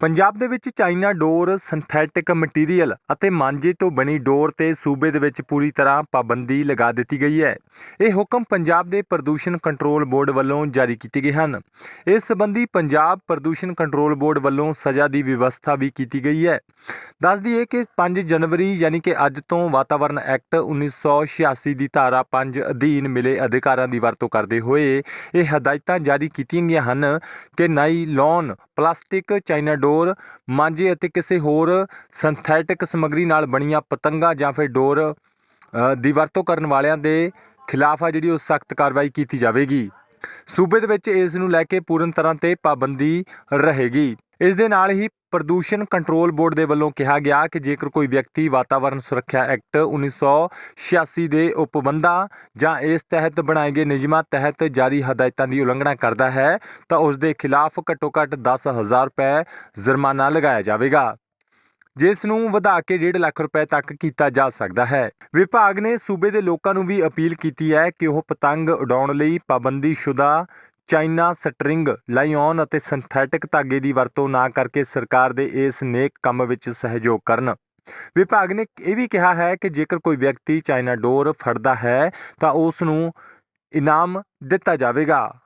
ਪੰਜਾਬ ਦੇ ਵਿੱਚ ਚਾਈਨਾ ਡੋਰ synthetic material ਅਤੇ ਮਾਂਜੇ ਤੋਂ ਬਣੀ ਡੋਰ ਤੇ ਸੂਬੇ ਦੇ ਵਿੱਚ ਪੂਰੀ ਤਰ੍ਹਾਂ ਪਾਬੰਦੀ ਲਗਾ ਦਿੱਤੀ ਗਈ ਹੈ। ਇਹ ਹੁਕਮ ਪੰਜਾਬ ਦੇ ਪ੍ਰਦੂਸ਼ਣ ਕੰਟਰੋਲ ਬੋਰਡ ਵੱਲੋਂ ਜਾਰੀ ਕੀਤੇ ਗਏ ਹਨ। ਇਸ ਸੰਬੰਧੀ ਪੰਜਾਬ ਪ੍ਰਦੂਸ਼ਣ ਕੰਟਰੋਲ ਬੋਰਡ ਵੱਲੋਂ ਸਜ਼ਾ ਦੀ ਵਿਵਸਥਾ ਵੀ ਕੀਤੀ ਗਈ ਹੈ। ਦੱਸ ਦਈਏ ਕਿ 5 ਜਨਵਰੀ ਯਾਨੀ ਕਿ ਅੱਜ ਤੋਂ ਵਾਤਾਵਰਣ ਐਕਟ 1986 ਦੀ ਧਾਰਾ 5 ਅਧੀਨ ਮਿਲੇ ਅਧਿਕਾਰਾਂ ਦੀ ਵਰਤੋਂ ਕਰਦੇ ਹੋਏ ਇਹ ਹਦਾਇਤਾਂ ਜਾਰੀ ਕੀਤੀਆਂ ਗਈਆਂ ਹਨ ਕਿ ਨਾਈਲੌਨ ਪਲਾਸਟਿਕ ਚਾਈਨਾ ਡੋਰ ਮਾਂਜੇ ਅਤੇ ਕਿਸੇ ਹੋਰ ਸਿੰਥੈਟਿਕ ਸਮੱਗਰੀ ਨਾਲ ਬਣੀਆਂ ਪਤੰਗਾਂ ਜਾਂ ਫਿਰ ਡੋਰ ਦੀ ਵਰਤੋਂ ਕਰਨ ਵਾਲਿਆਂ ਦੇ ਖਿਲਾਫ ਆ ਜਿਹੜੀ ਉਹ ਸਖਤ ਕਾਰਵਾਈ ਕੀਤੀ ਜਾਵੇਗੀ। ਸੂਬੇ ਦੇ ਵਿੱਚ ਇਸ ਨੂੰ ਲੈ ਕੇ ਪੂਰਨ ਤਰ੍ਹਾਂ ਤੇ ਪਾਬੰਦੀ ਰਹੇਗੀ। ਇਸ ਦੇ ਨਾਲ ਹੀ ਪ੍ਰਦੂਸ਼ਣ ਕੰਟਰੋਲ ਬੋਰਡ ਦੇ ਵੱਲੋਂ ਕਿਹਾ ਗਿਆ ਕਿ ਜੇਕਰ ਕੋਈ ਵਿਅਕਤੀ ਵਾਤਾਵਰਣ ਸੁਰੱਖਿਆ ਐਕਟ 1986 ਦੇ ਉਪਬੰਧਾਂ ਜਾਂ ਇਸ ਤਹਿਤ ਬਣਾਏ ਗਏ ਨਿਯਮਾਂ ਤਹਿਤ ਜਾਰੀ ਹਦਾਇਤਾਂ ਦੀ ਉਲੰਘਣਾ ਕਰਦਾ ਹੈ, ਤਾਂ ਉਸ ਦੇ ਖਿਲਾਫ ਘੱਟੋ-ਘੱਟ 10000 ਰੁਪਏ ਜੁਰਮਾਨਾ ਲਗਾਇਆ ਜਾਵੇਗਾ, ਜਿਸ ਨੂੰ ਵਧਾ ਕੇ 1.5 ਲੱਖ ਰੁਪਏ ਤੱਕ ਕੀਤਾ ਜਾ ਸਕਦਾ ਹੈ। ਵਿਭਾਗ ਨੇ ਸੂਬੇ ਦੇ ਲੋਕਾਂ ਨੂੰ ਵੀ ਅਪੀਲ ਕੀਤੀ ਹੈ ਕਿ ਉਹ ਪਤੰਗ ਉਡਾਉਣ ਲਈ ਪਾਬੰਦੀਸ਼ੁਦਾ ਚਾਈਨਾ ਸਟਰਿੰਗ, ਲਾਇਓਨ ਅਤੇ ਸਿੰਥੈਟਿਕ ਧਾਗੇ ਦੀ ਵਰਤੋਂ ਨਾ ਕਰਕੇ ਸਰਕਾਰ ਦੇ ਇਸ ਨੇਕ ਕੰਮ ਵਿੱਚ ਸਹਿਯੋਗ ਕਰਨ। ਵਿਭਾਗ ਨੇ ਇਹ ਵੀ ਕਿਹਾ ਹੈ ਕਿ ਜੇਕਰ ਕੋਈ ਵਿਅਕਤੀ ਚਾਈਨਾ ਡੋਰ ਫੜਦਾ ਹੈ ਤਾਂ ਉਸ ਨੂੰ ਇਨਾਮ ਦਿੱਤਾ ਜਾਵੇਗਾ।